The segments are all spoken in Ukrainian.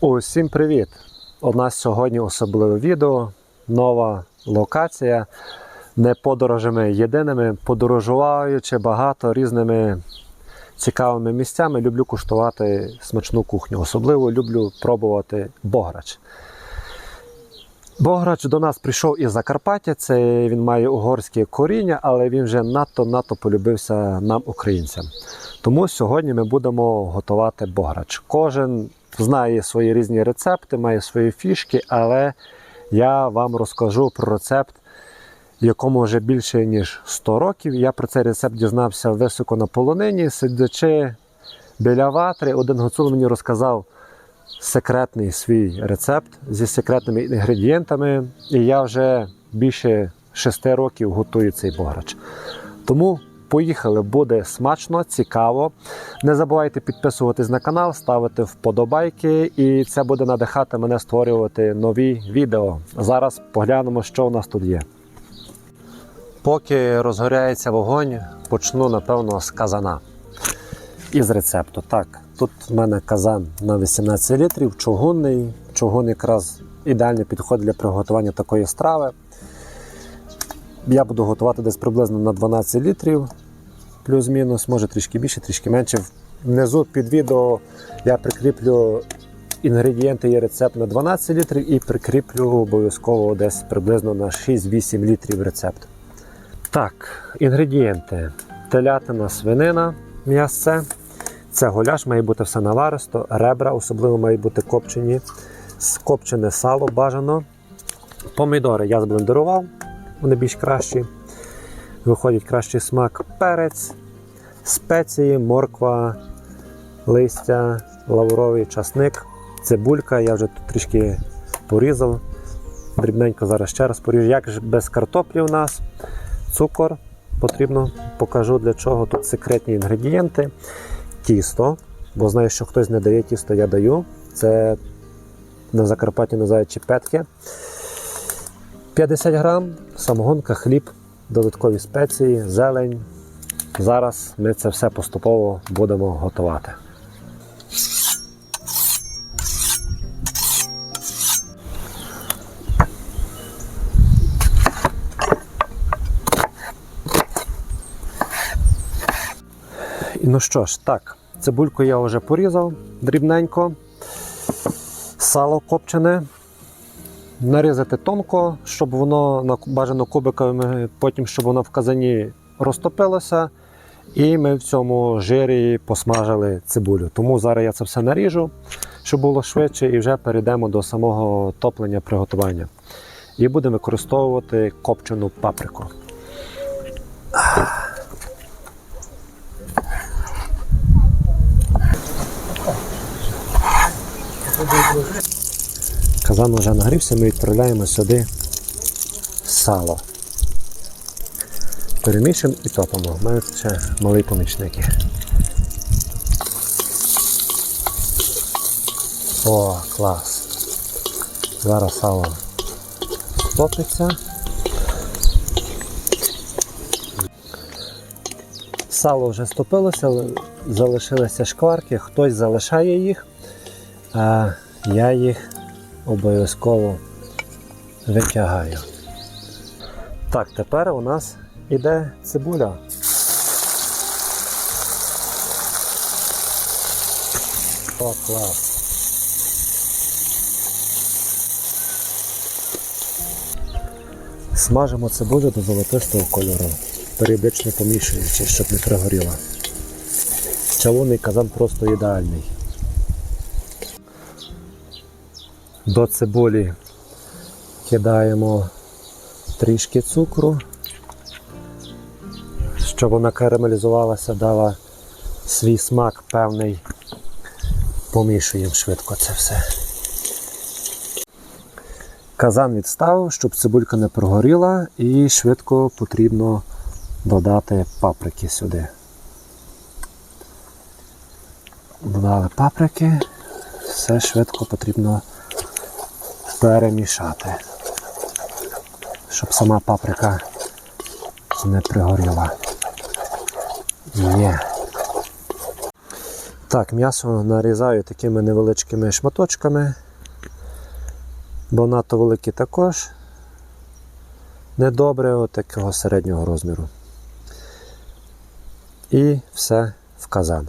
Усім привіт! У нас сьогодні особливе відео, нова локація. Не подорожами єдиними, подорожуючи багато різними цікавими місцями, люблю куштувати смачну кухню. Особливо люблю пробувати бограч. Бограч до нас прийшов із Закарпаття. Це він має угорське коріння, але він вже надто-надто полюбився нам, українцям. Тому сьогодні ми будемо готувати бограч. Кожен знає свої різні рецепти, має свої фішки, але я вам розкажу про рецепт, якому вже більше ніж 100 років. Я про цей рецепт дізнався високо на полонині, сидячи біля ватри. Один гуцул мені розказав секретний свій рецепт зі секретними інгредієнтами, і я вже більше 6 років готую цей бограч. Тому поїхали, буде смачно, цікаво. Не забувайте підписуватись на канал, ставити вподобайки, і це буде надихати мене створювати нові відео. Зараз поглянемо, що у нас тут є. Поки розгоряється вогонь, почну напевно з казана. Із рецепту. Так, тут в мене казан на 18 літрів, чугунний. Чугун якраз ідеально підходить для приготування такої страви. Я буду готувати десь приблизно на 12 літрів, плюс-мінус, може трішки більше, трішки менше. Внизу під відео я прикріплю інгредієнти і рецепт на 12 літрів і прикріплю обов'язково десь приблизно на 6-8 літрів рецепт. Так, інгредієнти: телятина, свинина, м'ясце. Це голяш, має бути все наваристо, ребра, особливо мають бути копчені, скопчене сало бажано. Помідори я зблендерував, вони більш кращі. Виходить кращий смак, перець, спеції, морква, листя, лавровий часник, цибулька. Я вже тут трішки порізав. Дрібненько зараз ще раз поріжу. Як ж без картоплі у нас, цукор потрібно, покажу для чого. Тут секретні інгредієнти. Тісто, бо знаю, що хтось не дає тісто, я даю. Це на Закарпатті називають чіпетки. 50 грам, самогонка, хліб, додаткові спеції, зелень. Зараз ми це все поступово будемо готувати. Ну що ж, так, цибульку я вже порізав дрібненько, сало копчене. Нарізати тонко, щоб воно бажано кубиками, потім щоб воно в казані розтопилося. І ми в цьому жирі посмажили цибулю. Тому зараз я це все наріжу, щоб було швидше, і вже перейдемо до самого топлення приготування. І будемо використовувати копчену паприку. Казан вже нагрівся, ми відправляємо сюди сало. Перемішуємо і топимо. У мене ще малий помічник. О, клас. Зараз сало стопиться. Сало вже стопилося, залишилися шкварки, хтось залишає їх, а я їх обов'язково витягаю. Так, тепер у нас іде цибуля. О, клас. Смажимо цибулю до золотистого кольору, періодично помішуючи, щоб не пригоріла. Чавунний казан просто ідеальний. До цибулі кидаємо трішки цукру, щоб вона карамелізувалася, дала свій смак певний. Помішуємо швидко це все. Казан відставив, щоб цибулька не прогоріла, і швидко потрібно додати паприки сюди. Додали паприки, все швидко потрібно перемішати, щоб сама паприка не пригоріла. Є. Так, м'ясо нарізаю такими невеличкими шматочками, бо надто великі також. Недобре, такого середнього розміру. І все в казан.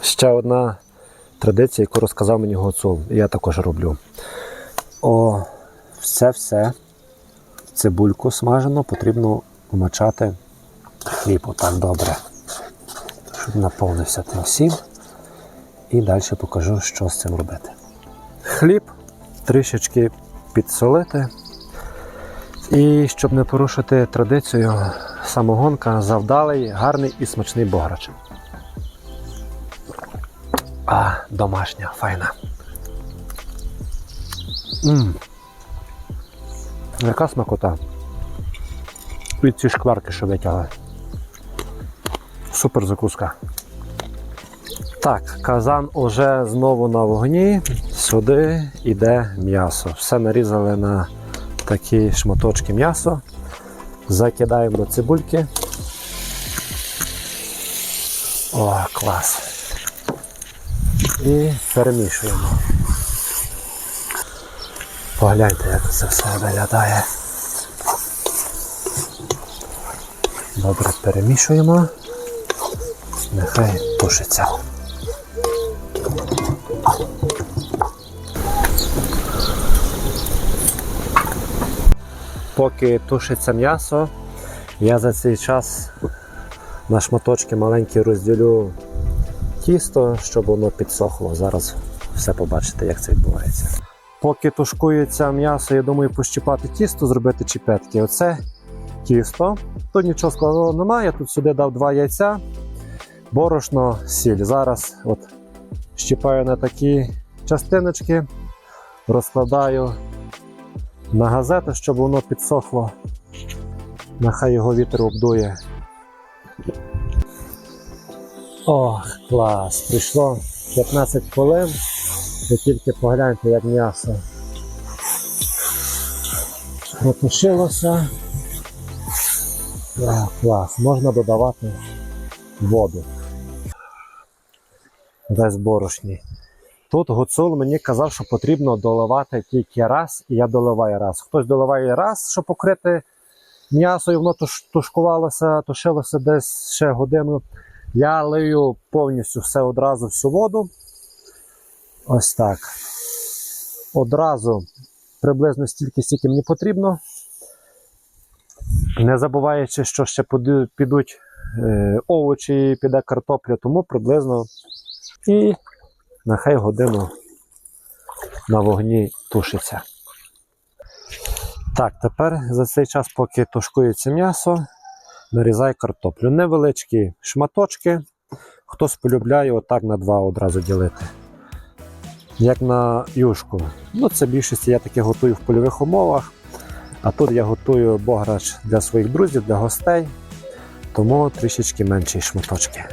Ще одна традиція, яку розказав мені Гоцул, і я також роблю. О, все-все цибульку смажено потрібно вмочати хліб отак добре, щоб наповнився тим всім. І далі покажу, що з цим робити. Хліб трішечки підсолити. І щоб не порушити традицію, самогонка завдалий, гарний і смачний бограч. А, домашня, файна. Мм. Яка смакота. Від ці шкварки, що витягли. Супер закуска. Так, казан уже знову на вогні. Сюди йде м'ясо. Все нарізали на такі шматочки м'ясо. Закидаємо цибульки. О, клас. І перемішуємо. Погляньте, як це все виглядає. Добре перемішуємо. Нехай тушиться. Поки тушиться м'ясо, я за цей час на шматочки маленькі розділю тісто, щоб воно підсохло. Зараз все побачите, як це відбувається. Поки тушкується м'ясо, я думаю, пощипати тісто, зробити чіпетки. Оце тісто. Тут нічого складного немає. Я тут сюди дав два яйця, борошно, сіль. Зараз от щипаю на такі частиночки, розкладаю на газету, щоб воно підсохло. Нехай його вітер обдує. Ох, клас! Прийшло 15 хвилин. Ви тільки погляньте, як м'ясо протушилося. Ах, клас, можна додавати воду. Весь борошні. Тут гуцул мені казав, що потрібно доливати тільки раз, і я доливаю раз. Хтось доливає раз, щоб покрити м'ясо, і воно туш- тушкувалося, тушилося десь ще годину. Я лию повністю все одразу всю воду. Ось так. Одразу приблизно стільки, стільки мені потрібно. Не забуваючи, що ще підуть е, овочі, піде картопля, тому приблизно і нехай годину на вогні тушиться. Так, тепер за цей час, поки тушкується м'ясо, нарізай картоплю. Невеличкі шматочки. Хтось полюбляє отак на два одразу ділити. Як на юшку. Ну, це більшості я таке готую в польових умовах. А тут я готую бограч для своїх друзів, для гостей. Тому трішечки менші шматочки.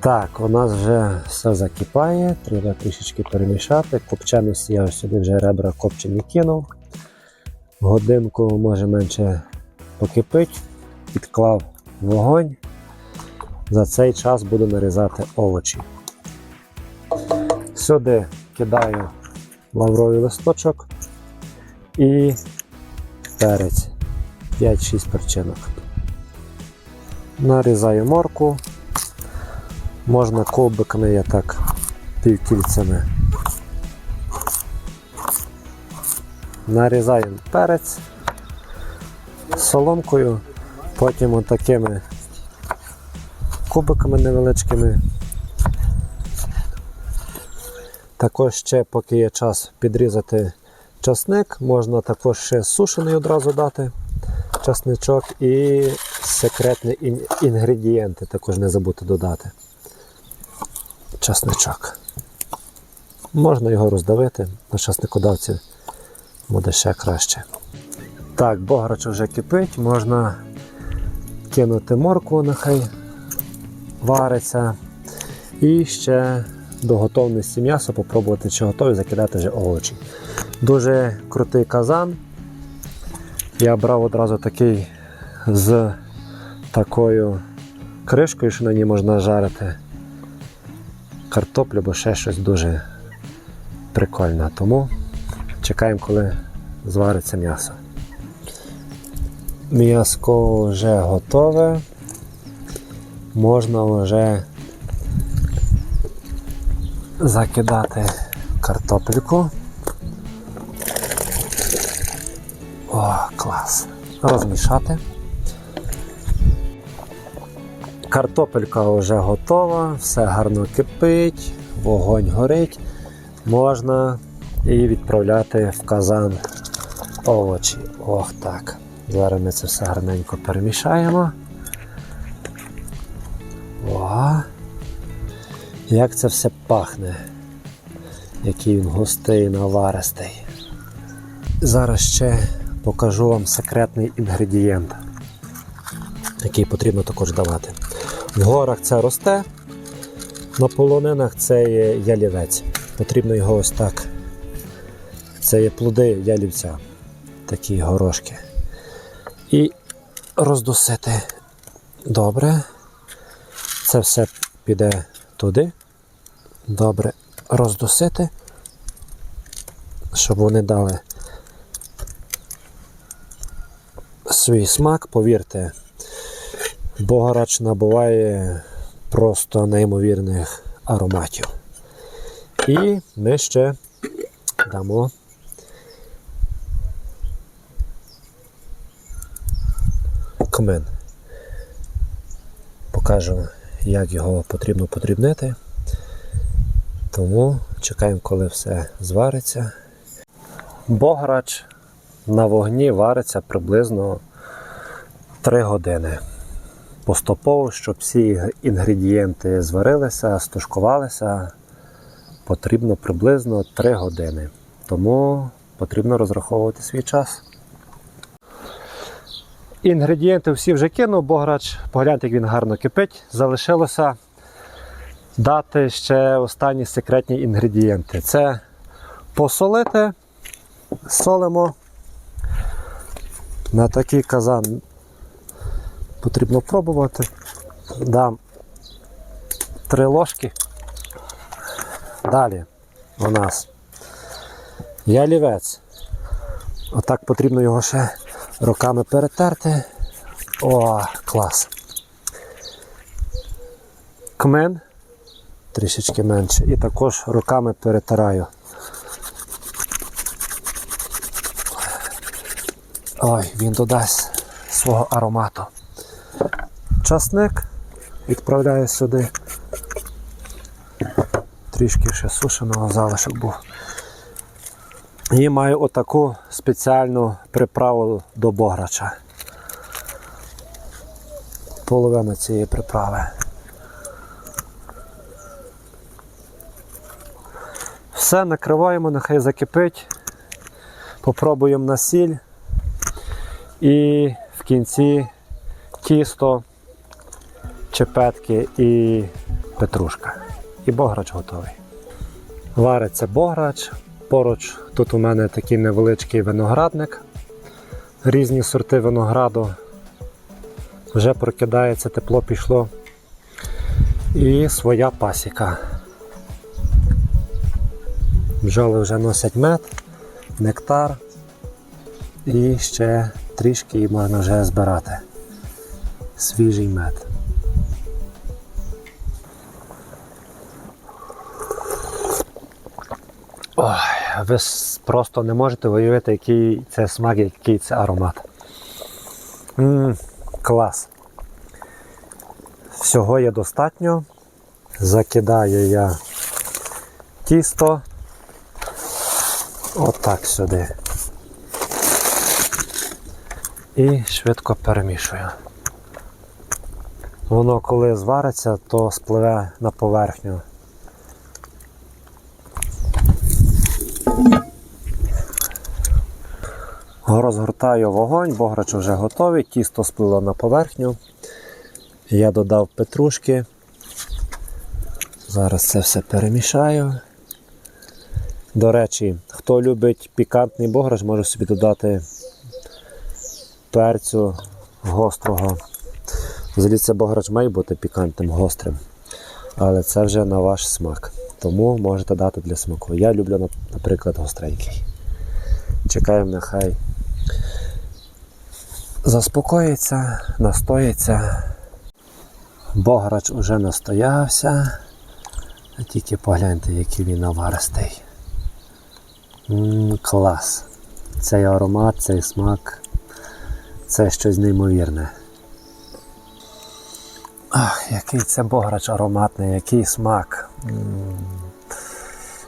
Так, у нас вже все закипає, треба трішечки перемішати. Копченості я сюди вже ребра копчені кинув. Годинку, може менше покипить, підклав вогонь. За цей час буду нарізати овочі. Сюди кидаю лавровий листочок і перець 5-6 перчинок. Нарізаю морку. Можна ковбиками я так півкільцями. Нарізаємо перець соломкою, потім отакими кубиками невеличкими. Також ще, поки є час підрізати часник, можна також ще сушений одразу дати часничок і секретні ін- інгредієнти також не забути додати. Часничок. Можна його роздавити, на часникодавці буде ще краще. Так, бограч вже кипить, можна кинути моркву, нехай вариться. І ще до готовності м'яса попробувати, чи готові закидати вже овочі. Дуже крутий казан. Я брав одразу такий з такою кришкою, що на ній можна жарити картоплю, бо ще щось дуже прикольне. Тому чекаємо, коли звариться м'ясо. М'яско вже готове. Можна вже закидати картопельку. О, клас. Розмішати. Картопелька вже готова, все гарно кипить, вогонь горить. Можна і відправляти в казан овочі. Ох так. Зараз ми це все гарненько перемішаємо. Як це все пахне, який він густий, наваристий. Зараз ще покажу вам секретний інгредієнт, який потрібно також давати. В горах це росте, на полонинах це є ялівець. Потрібно його ось так. Це є плоди ялівця, такі горошки. І роздусити добре. Це все піде туди. Добре роздусити, щоб вони дали свій смак, повірте, богорач набуває просто неймовірних ароматів. І ми ще дамо кмен. Покажу, як його потрібно подрібнити. Тому чекаємо, коли все звариться. Бограч на вогні вариться приблизно 3 години. Поступово, щоб всі інгредієнти зварилися, стушкувалися, потрібно приблизно 3 години. Тому потрібно розраховувати свій час. Інгредієнти всі вже кинув, бограч, погляньте, як він гарно кипить. Залишилося дати ще останні секретні інгредієнти. Це посолити, солимо. На такий казан потрібно пробувати. Дам три ложки. Далі у нас ялівець. Отак потрібно його ще руками перетерти. О, клас. Кмен трішечки менше. І також руками перетираю. Ой, він додасть свого аромату. Часник відправляю сюди. Трішки ще сушеного залишок був. І маю отаку спеціальну приправу до бограча. Половина цієї приправи. Все, накриваємо, нехай закипить. Попробуємо на сіль. І в кінці тісто, чепетки і петрушка. І бограч готовий. Вариться бограч. Поруч тут у мене такий невеличкий виноградник. Різні сорти винограду. Вже прокидається, тепло пішло. І своя пасіка. Бджоли вже носять мед, нектар і ще трішки можна вже збирати свіжий мед. Ой, ви просто не можете уявити, який це смак, який це аромат. м клас. Всього є достатньо. Закидаю я тісто. Отак сюди. І швидко перемішую. Воно коли звариться, то спливе на поверхню. Розгортаю вогонь, бограч вже готовий, тісто сплило на поверхню. Я додав петрушки. Зараз це все перемішаю. До речі, хто любить пікантний бограш, може собі додати перцю гострого. Взагалі це бограч має бути пікантним, гострим. Але це вже на ваш смак. Тому можете дати для смаку. Я люблю, наприклад, гостренький. Чекаємо, нехай заспокоїться, настоїться. Бограч уже настоявся. Тільки погляньте, який він наваристий. Клас. Цей аромат, цей смак. Це щось неймовірне. Ах, який це бограч ароматний, який смак. М.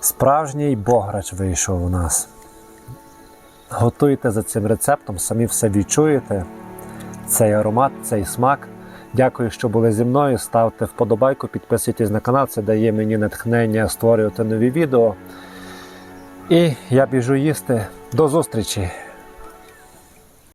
Справжній бограч вийшов у нас. Готуйте за цим рецептом, самі все відчуєте. Цей аромат, цей смак. Дякую, що були зі мною. Ставте вподобайку, підписуйтесь на канал, це дає мені натхнення створювати нові відео. І я біжу їсти. До зустрічі!